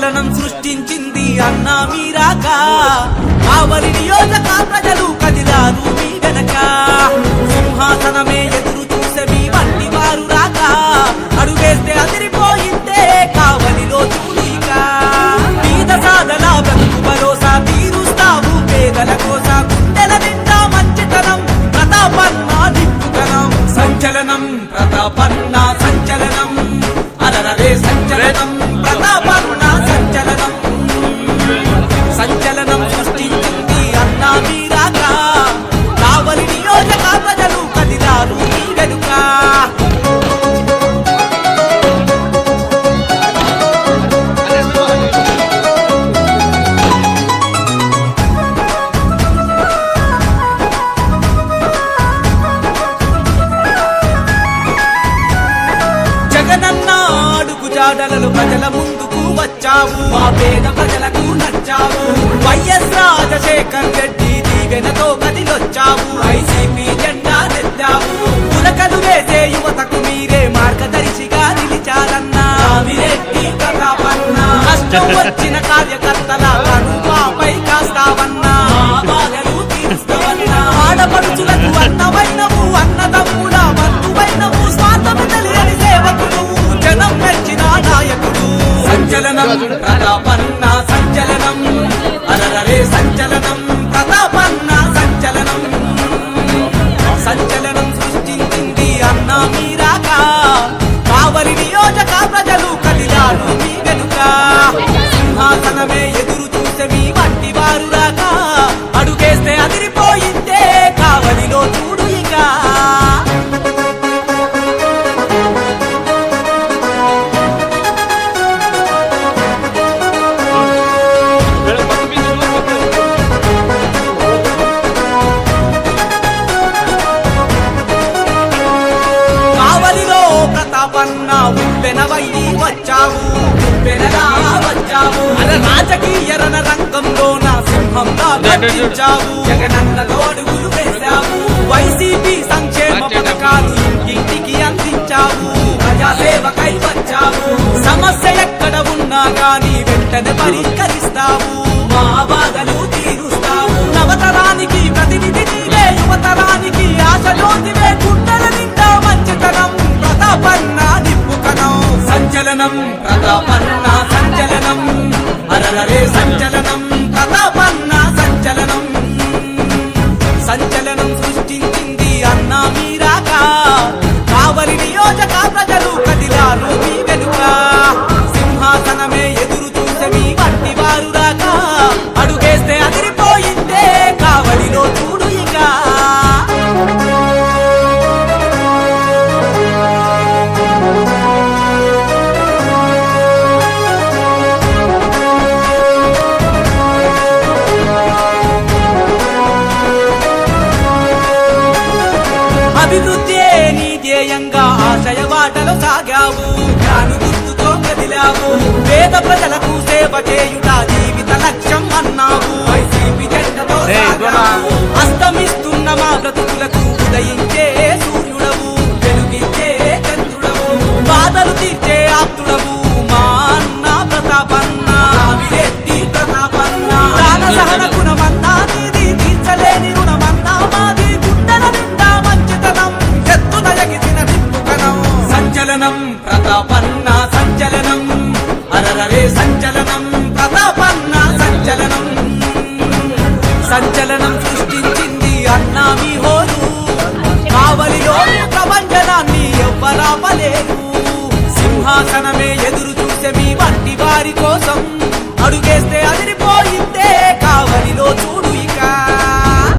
సంచలనం సృష్టించింది అన్నా మీరాక. కావలి నియోజక ప్రజలు కదిలారు మీ గనక సింహాసనమే ఎదురు చూసే మీ వంటి వారు రాక. అడుగేస్తే అదిరిపోయిందే కావలిలో చూడిక మీద సాధన బ్రతుకు భరోసా తీరుస్తావు పేదల కోసం. అడుగు ప్రజల ముందుకు వచ్చావు. మా పేద ప్రజలకు నచ్చావు. వైఎస్ రాజశేఖర్ రెడ్డి దీవెనతో కదిలొచ్చావు. వైసీపీ జెండా నెత్తావు. పులకలు వేసే యువతకు మీరే మార్గదర్శిగా నిలిచారన్నా. రామిరెడ్డి ప్రతాపన్న. కష్టం వచ్చిన కార్యకర్తల ప్రతాపన్న ఉప్పెనవయ్యి వచ్చావు ఉప్పెనలా వచ్చావు. అర రాజకీయ రణ రంగంలో నా సింహంగా గర్జించావు జగనన్నలో అడుగులు వేశావు. వైసీపీ సంక్షేమ పథకాలు ఇంటింటికి అందించావు. ప్రజాసేవకై వచ్చావు. సమస్య ఎక్కడ ఉన్నా గాని వెంటనే పరిష్కరిస్తావు. సంచలనం ప్రతాపన్న సంచలనం. అరరే ధ్యేయంగా ఆశయ బాటలో సాగావు. జ్ఞాను గుర్తుతో కదిలావు పేద ప్రజలకు సేవ చేయుట జీవిత లక్ష్యం అన్నావు. సింహాసనమే ఎదురు చూసే మీ వంటి వారి కోసం అడుగేస్తే అదిరిపోయిందే. కావలిలో చూడు